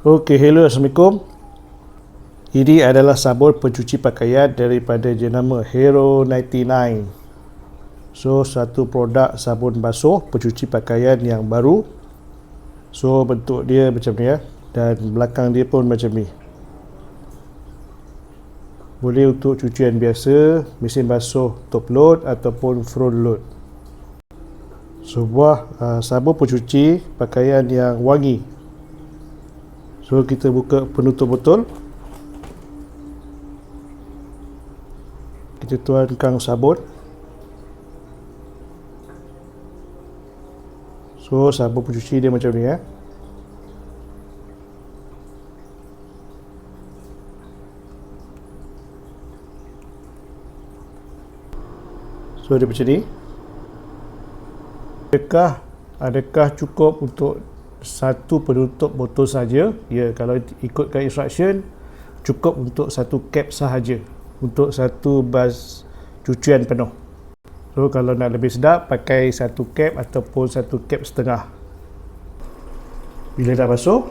Okey, hello Assalamualaikum. Ini adalah sabun pencuci pakaian daripada jenama Hero 99. So, satu produk sabun basuh pencuci pakaian yang baru. So, bentuk dia macam ni ya. Dan belakang dia pun macam ni. Boleh untuk cucian biasa, mesin basuh top load ataupun front load. Sebuah uh, sabun pencuci pakaian yang wangi. So kita buka penutup botol. Kita tuangkan sabun. So sabun pencuci dia macam ni ya. So dia macam ni. Adakah adakah cukup untuk satu penutup botol saja? Ya, kalau ikutkan instruction cukup untuk satu cap sahaja untuk satu bas cucian penuh. So kalau nak lebih sedap pakai satu cap ataupun satu cap setengah. Bila dah basuh,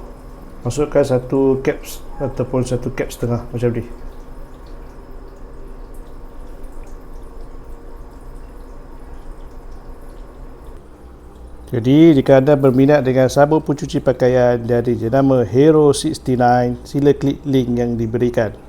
masukkan satu cap ataupun satu cap setengah macam ni. Jadi jika anda berminat dengan sabun pencuci pakaian dari jenama Hero 69, sila klik link yang diberikan.